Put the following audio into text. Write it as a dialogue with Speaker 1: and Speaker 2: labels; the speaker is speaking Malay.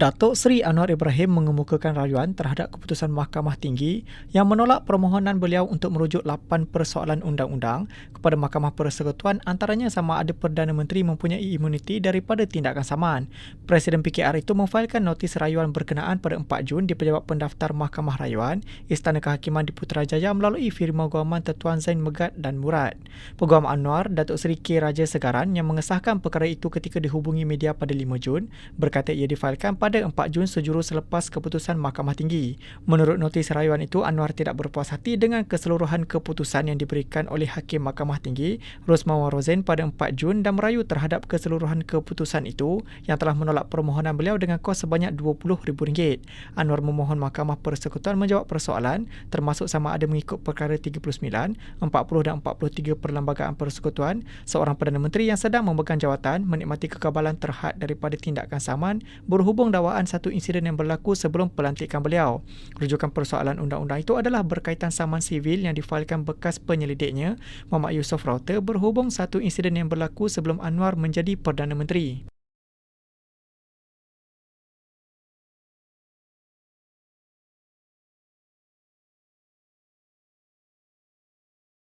Speaker 1: Datuk Seri Anwar Ibrahim mengemukakan rayuan terhadap keputusan Mahkamah Tinggi yang menolak permohonan beliau untuk merujuk 8 persoalan undang-undang kepada Mahkamah Persekutuan antaranya sama ada Perdana Menteri mempunyai imuniti daripada tindakan saman. Presiden PKR itu memfailkan notis rayuan berkenaan pada 4 Jun di pejabat pendaftar Mahkamah Rayuan Istana Kehakiman di Putrajaya melalui firma guaman Tetuan Zain Megat dan Murad. Peguam Anwar, Datuk Seri K. Raja Segaran yang mengesahkan perkara itu ketika dihubungi media pada 5 Jun berkata ia difailkan pada 4 Jun sejurus selepas keputusan Mahkamah Tinggi. Menurut notis rayuan itu, Anwar tidak berpuas hati dengan keseluruhan keputusan yang diberikan oleh Hakim Mahkamah Tinggi, Rosmawan Rozen pada 4 Jun dan merayu terhadap keseluruhan keputusan itu yang telah menolak permohonan beliau dengan kos sebanyak RM20,000. Anwar memohon Mahkamah Persekutuan menjawab persoalan termasuk sama ada mengikut perkara 39, 40 dan 43 Perlembagaan Persekutuan, seorang Perdana Menteri yang sedang memegang jawatan menikmati kekabalan terhad daripada tindakan saman berhubung dakwaan satu insiden yang berlaku sebelum pelantikan beliau. Rujukan persoalan undang-undang itu adalah berkaitan saman sivil yang difailkan bekas penyelidiknya, Muhammad Yusof Rauter berhubung satu insiden yang berlaku sebelum Anwar menjadi Perdana Menteri.